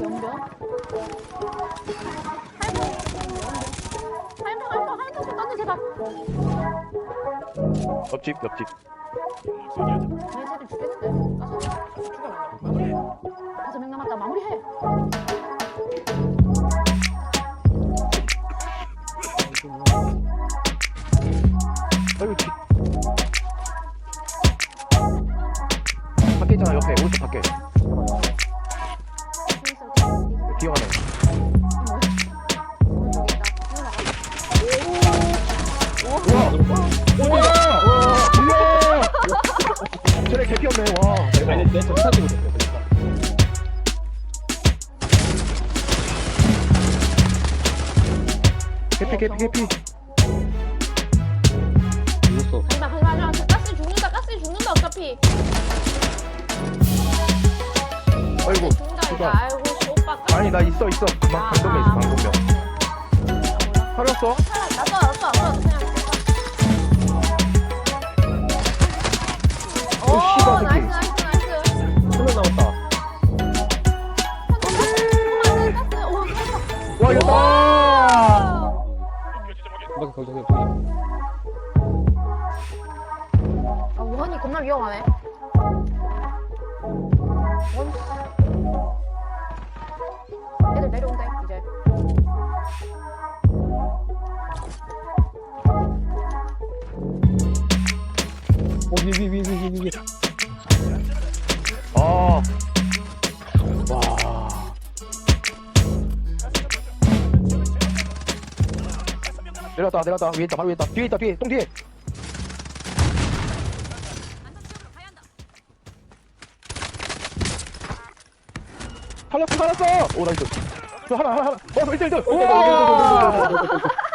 연병. 제발. 옆집 옆집 뒤에 쟤들 죽겠는데. 가서. 다섯 명 남았다. 마무리해. 아이고 집 밖에 있잖아 옆에 오른쪽 밖에 와 대박 아니 내 있었어 점사 개피 개피 개피 죽었어 하지마, 하지마, 하지마. 가스 죽는다, 가스 죽는다, 어차피. 아이고 죽는다, 이거. 누가 아이고, 씨, 오빠. 가스 아니 나 있어 있어 방 아, 방금에 있어 방금에 살았어 나 막 거기 거기 거기 아, 우한이 겁나 위험하네. 원스. 애들 내려온다, 이제. 어위위 위 위 위 위 아. 와. 내려왔다, 내려왔다. 위에 있다, 바로 위에 있다. 뒤에 있다, 뒤에. 똥 뒤에. 살렸어, 살렸어! 오, 나이스. 저 하나, 하나, 하나. 어, 1대 1대. 오!